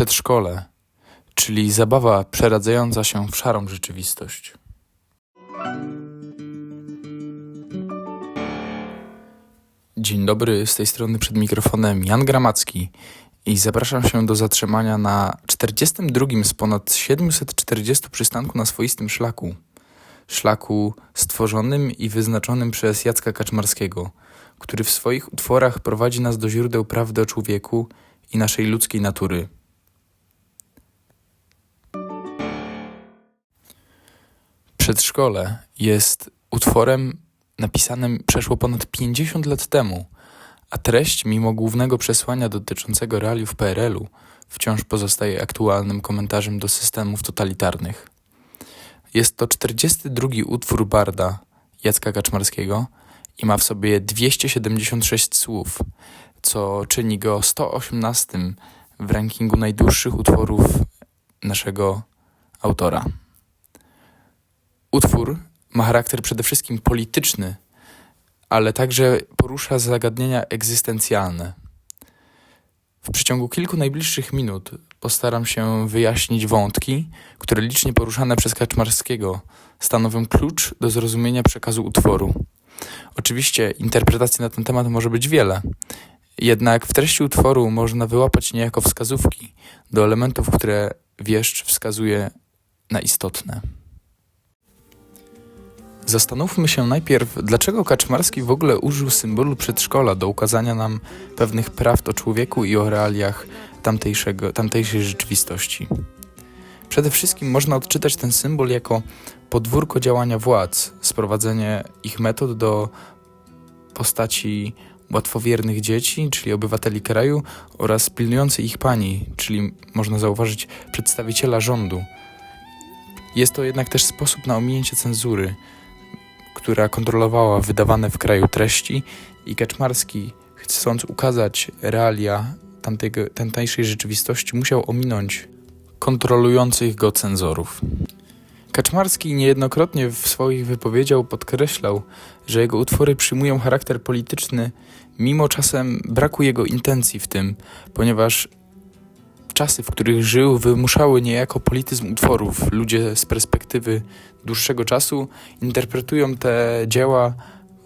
Przedszkole, czyli zabawa przeradzająca się w szarą rzeczywistość. Dzień dobry, z tej strony przed mikrofonem Jan Gramacki i zapraszam się do zatrzymania na 42 z ponad 740 przystanku na swoistym szlaku. Szlaku stworzonym i wyznaczonym przez Jacka Kaczmarskiego, który w swoich utworach prowadzi nas do źródeł prawdy o człowieku i naszej ludzkiej natury. Przedszkole jest utworem napisanym przeszło ponad 50 lat temu, a treść, mimo głównego przesłania dotyczącego realiów PRL-u, wciąż pozostaje aktualnym komentarzem do systemów totalitarnych. Jest to 42 utwór Barda Jacka Kaczmarskiego i ma w sobie 276 słów, co czyni go 118 w rankingu najdłuższych utworów naszego autora. Utwór ma charakter przede wszystkim polityczny, ale także porusza zagadnienia egzystencjalne. W przeciągu kilku najbliższych minut postaram się wyjaśnić wątki, które licznie poruszane przez Kaczmarskiego stanowią klucz do zrozumienia przekazu utworu. Oczywiście interpretacji na ten temat może być wiele, jednak w treści utworu można wyłapać niejako wskazówki do elementów, które wieszcz wskazuje na istotne. Zastanówmy się najpierw, dlaczego Kaczmarski w ogóle użył symbolu przedszkola do ukazania nam pewnych prawd o człowieku i o realiach tamtejszego, tamtejszej rzeczywistości. Przede wszystkim można odczytać ten symbol jako podwórko działania władz, sprowadzenie ich metod do postaci łatwowiernych dzieci, czyli obywateli kraju, oraz pilnującej ich pani, czyli można zauważyć przedstawiciela rządu. Jest to jednak też sposób na ominięcie cenzury, która kontrolowała wydawane w kraju treści i Kaczmarski, chcąc ukazać realia tamtego, tamtejszej rzeczywistości, musiał ominąć kontrolujących go cenzorów. Kaczmarski niejednokrotnie w swoich wypowiedziach podkreślał, że jego utwory przyjmują charakter polityczny, mimo czasem braku jego intencji w tym, ponieważ czasy, w których żył, wymuszały niejako polityzm utworów. Ludzie z perspektywy dłuższego czasu interpretują te dzieła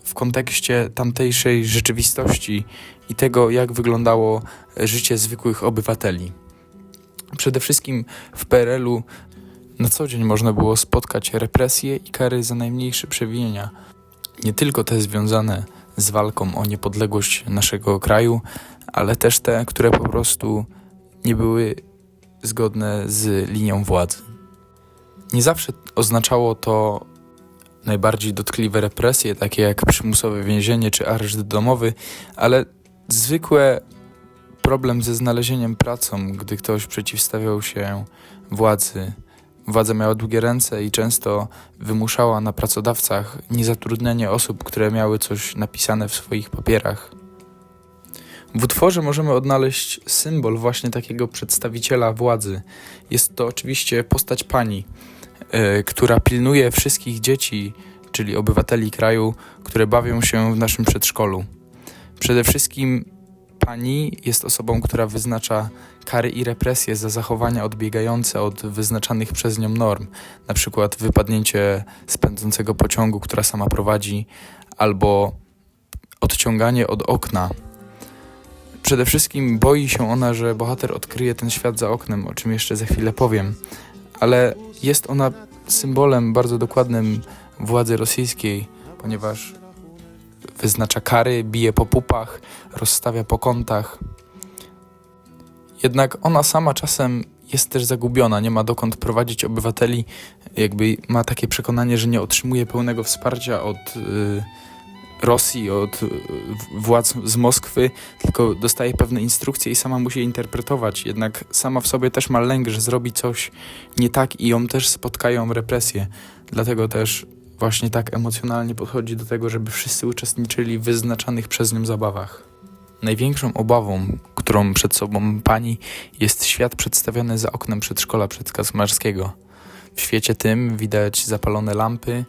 w kontekście tamtejszej rzeczywistości i tego, jak wyglądało życie zwykłych obywateli. Przede wszystkim w PRL-u na co dzień można było spotkać represje i kary za najmniejsze przewinienia. Nie tylko te związane z walką o niepodległość naszego kraju, ale też te, które po prostu nie były zgodne z linią władzy. Nie zawsze oznaczało to najbardziej dotkliwe represje, takie jak przymusowe więzienie czy areszt domowy, ale zwykłe problem ze znalezieniem pracą, gdy ktoś przeciwstawiał się władzy. Władza miała długie ręce i często wymuszała na pracodawcach niezatrudnianie osób, które miały coś napisane w swoich papierach. W utworze możemy odnaleźć symbol właśnie takiego przedstawiciela władzy. Jest to oczywiście postać pani, yy, która pilnuje wszystkich dzieci, czyli obywateli kraju, które bawią się w naszym przedszkolu. Przede wszystkim pani jest osobą, która wyznacza kary i represje za zachowania odbiegające od wyznaczanych przez nią norm, na przykład wypadnięcie z pędzącego pociągu, która sama prowadzi, albo odciąganie od okna Przede wszystkim boi się ona, że bohater odkryje ten świat za oknem, o czym jeszcze za chwilę powiem, ale jest ona symbolem bardzo dokładnym władzy rosyjskiej, ponieważ wyznacza kary, bije po pupach, rozstawia po kątach. Jednak ona sama czasem jest też zagubiona, nie ma dokąd prowadzić obywateli, jakby ma takie przekonanie, że nie otrzymuje pełnego wsparcia od. Yy, Rosji, od e, władz z Moskwy, tylko dostaje pewne instrukcje i sama musi je interpretować. Jednak sama w sobie też ma lęk, że zrobi coś nie tak i ją też spotkają represje. Dlatego też właśnie tak emocjonalnie podchodzi do tego, żeby wszyscy uczestniczyli w wyznaczanych przez nią zabawach. Największą obawą, którą przed sobą pani, jest świat przedstawiony za oknem przedszkola przedkasmarskiego. W świecie tym widać zapalone lampy,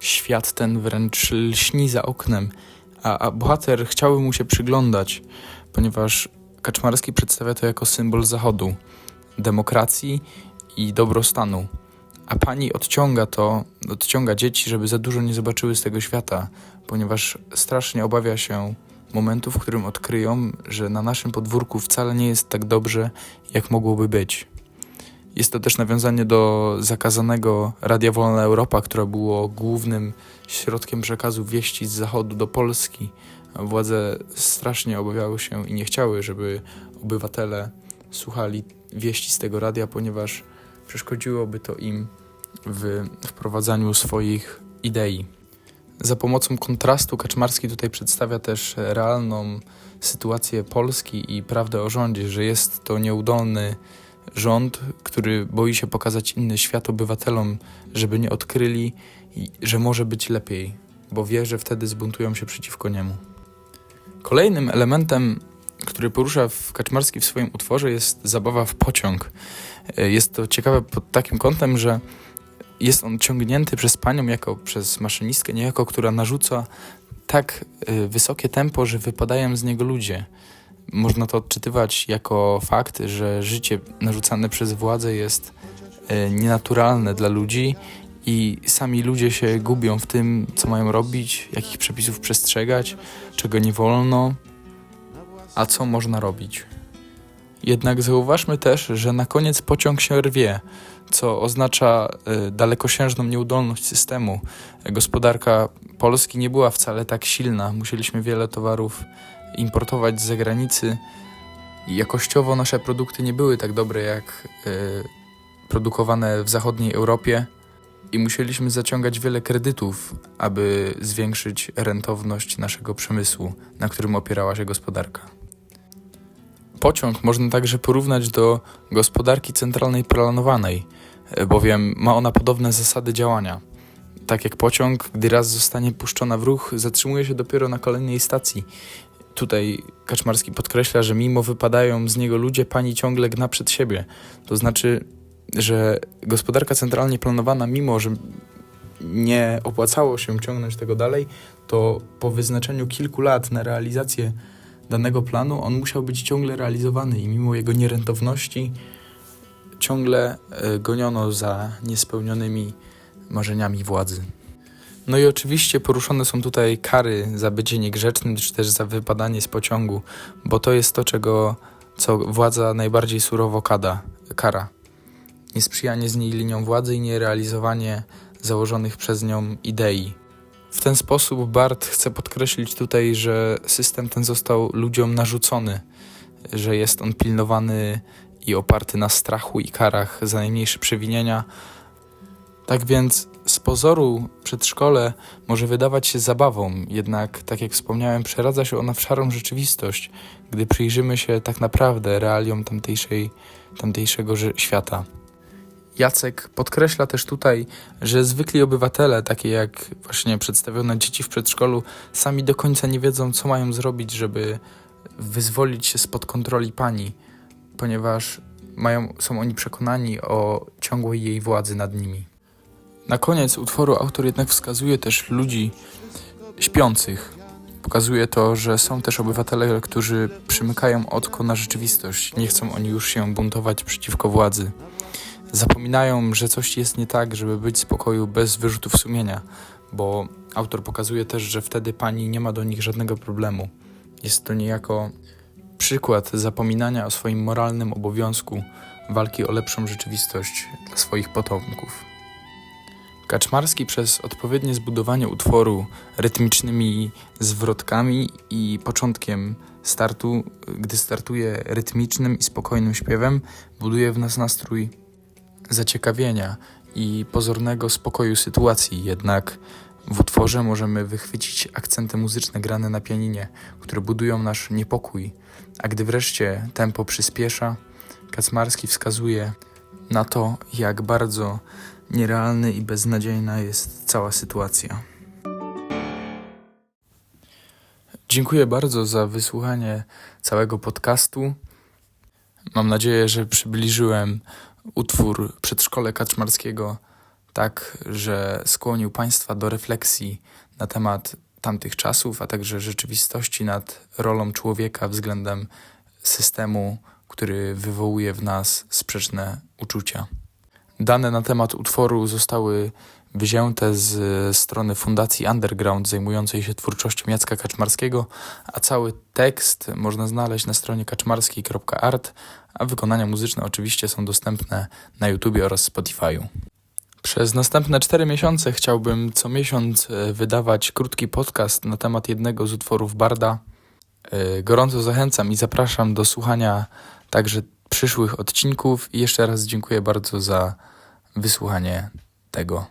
Świat ten wręcz lśni za oknem, a, a bohater chciałby mu się przyglądać, ponieważ Kaczmarski przedstawia to jako symbol Zachodu, demokracji i dobrostanu. A pani odciąga to, odciąga dzieci, żeby za dużo nie zobaczyły z tego świata, ponieważ strasznie obawia się momentu, w którym odkryją, że na naszym podwórku wcale nie jest tak dobrze, jak mogłoby być. Jest to też nawiązanie do zakazanego Radia Wolna Europa, które było głównym środkiem przekazu wieści z zachodu do Polski. Władze strasznie obawiały się i nie chciały, żeby obywatele słuchali wieści z tego radia, ponieważ przeszkodziłoby to im w wprowadzaniu swoich idei. Za pomocą kontrastu Kaczmarski tutaj przedstawia też realną sytuację Polski i prawdę o rządzie, że jest to nieudolny rząd, który boi się pokazać inny świat obywatelom, żeby nie odkryli, że może być lepiej, bo wie, że wtedy zbuntują się przeciwko niemu. Kolejnym elementem, który porusza w Kaczmarski w swoim utworze jest zabawa w pociąg. Jest to ciekawe pod takim kątem, że jest on ciągnięty przez panią jako przez maszynistkę, niejako, która narzuca tak y, wysokie tempo, że wypadają z niego ludzie. Można to odczytywać jako fakt, że życie narzucane przez władzę jest y, nienaturalne dla ludzi i sami ludzie się gubią w tym, co mają robić, jakich przepisów przestrzegać, czego nie wolno, a co można robić. Jednak zauważmy też, że na koniec pociąg się rwie, co oznacza y, dalekosiężną nieudolność systemu. Gospodarka Polski nie była wcale tak silna. Musieliśmy wiele towarów importować z zagranicy. Jakościowo nasze produkty nie były tak dobre jak y, produkowane w zachodniej Europie i musieliśmy zaciągać wiele kredytów, aby zwiększyć rentowność naszego przemysłu, na którym opierała się gospodarka. Pociąg można także porównać do gospodarki centralnej planowanej, bowiem ma ona podobne zasady działania. Tak jak pociąg, gdy raz zostanie puszczona w ruch, zatrzymuje się dopiero na kolejnej stacji. Tutaj Kaczmarski podkreśla, że mimo wypadają z niego ludzie, pani ciągle gna przed siebie. To znaczy, że gospodarka centralnie planowana, mimo że nie opłacało się ciągnąć tego dalej, to po wyznaczeniu kilku lat na realizację danego planu, on musiał być ciągle realizowany i mimo jego nierentowności ciągle e, goniono za niespełnionymi marzeniami władzy. No i oczywiście poruszone są tutaj kary za bycie niegrzecznym, czy też za wypadanie z pociągu, bo to jest to, czego co władza najbardziej surowo kada, kara. Niesprzyjanie z niej linią władzy i nierealizowanie założonych przez nią idei. W ten sposób Bart chce podkreślić tutaj, że system ten został ludziom narzucony, że jest on pilnowany i oparty na strachu i karach za najmniejsze przewinienia. Tak więc z pozoru przedszkole może wydawać się zabawą, jednak, tak jak wspomniałem, przeradza się ona w szarą rzeczywistość, gdy przyjrzymy się tak naprawdę realiom tamtejszej, tamtejszego świata. Jacek podkreśla też tutaj, że zwykli obywatele, takie jak właśnie przedstawione dzieci w przedszkolu, sami do końca nie wiedzą, co mają zrobić, żeby wyzwolić się spod kontroli pani, ponieważ mają, są oni przekonani o ciągłej jej władzy nad nimi. Na koniec utworu autor jednak wskazuje też ludzi śpiących. Pokazuje to, że są też obywatele, którzy przymykają oko na rzeczywistość. Nie chcą oni już się buntować przeciwko władzy. Zapominają, że coś jest nie tak, żeby być w spokoju bez wyrzutów sumienia, bo autor pokazuje też, że wtedy pani nie ma do nich żadnego problemu. Jest to niejako przykład zapominania o swoim moralnym obowiązku walki o lepszą rzeczywistość dla swoich potomków. Kaczmarski przez odpowiednie zbudowanie utworu rytmicznymi zwrotkami i początkiem startu, gdy startuje rytmicznym i spokojnym śpiewem, buduje w nas nastrój zaciekawienia i pozornego spokoju sytuacji, jednak w utworze możemy wychwycić akcenty muzyczne grane na pianinie, które budują nasz niepokój, a gdy wreszcie tempo przyspiesza, Kacmarski wskazuje na to, jak bardzo nierealny i beznadziejna jest cała sytuacja. Dziękuję bardzo za wysłuchanie całego podcastu. Mam nadzieję, że przybliżyłem utwór Przedszkole Kaczmarskiego tak, że skłonił Państwa do refleksji na temat tamtych czasów, a także rzeczywistości nad rolą człowieka względem systemu, który wywołuje w nas sprzeczne uczucia. Dane na temat utworu zostały wzięte z strony Fundacji Underground zajmującej się twórczością Jacka Kaczmarskiego, a cały tekst można znaleźć na stronie kaczmarski.art, a wykonania muzyczne oczywiście są dostępne na YouTubie oraz Spotify'u. Przez następne cztery miesiące chciałbym co miesiąc e, wydawać krótki podcast na temat jednego z utworów Barda. E, Gorąco zachęcam i zapraszam do słuchania także przyszłych odcinków i jeszcze raz dziękuję bardzo za wysłuchanie tego.